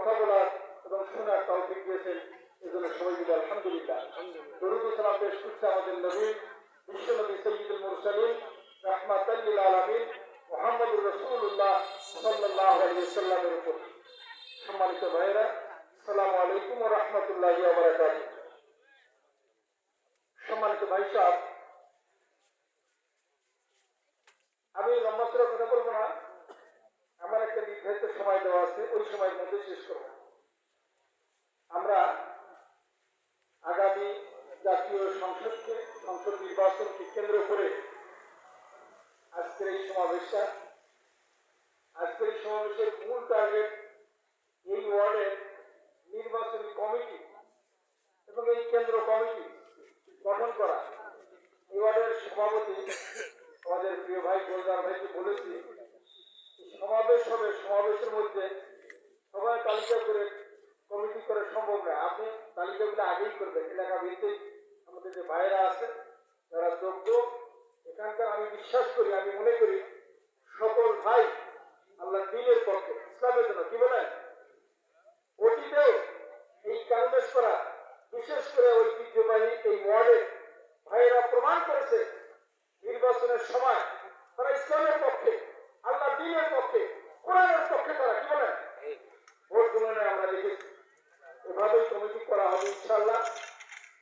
কথা বলার এবং শোনার তৌফিক দিয়েছেন। এজন্য সবাই মিলে আলহামদুলিল্লাহ। দরুদ সালাম পেশ করছে আমাদের নবী বিশ্বনবী সৈয়দুল মুরসালিন রাহমাতাল্লিল আলামিন মুহাম্মদুর রাসূলুল্লাহ সাল্লাল্লাহু আলাইহি ওয়াসাল্লামের উপর। সম্মানিত ভাইয়েরা আসসালামু আলাইকুম ওয়া রাহমাতুল্লাহি ওয়া বারাকাতুহু। সম্মানিত ভাই সাহেব আমি লম্বা করে কথা বলব না। নির্ধারিত সময় দেওয়া আছে, ওই সময়ের মধ্যে শেষ করব। আমরা আগামী জাতীয় সংসদকে, সংসদ নির্বাচনকে কেন্দ্র করে আজকের এই সমাবেশটা, আজকের এই সমাবেশের মূল টার্গেট এই ওয়ার্ডের নির্বাচনী কমিটি এবং এই কেন্দ্র কমিটি গঠন করা। এই ওয়ার্ডের সভাপতি আমাদের প্রিয় ভাই গোলদার ভাইকে বলেছি সমাবেশ হবে সমাবেশের মধ্যে সবাই তালিকা করে কমিটি করে সম্ভব নয় আপনি তালিকাগুলো আগেই করবেন। এলাকা ভিত্তিক আমাদের যে ভাইয়েরা আছে, যারা যোগ্য, এখানকার আমি বিশ্বাস করি, আমি মনে করি সকল ভাই আল্লাহ দিনের পক্ষে, ইসলামের জন্য, কি বলেন? অতীতেও এই কারণে করা, বিশেষ করে ঐতিহ্যবাহী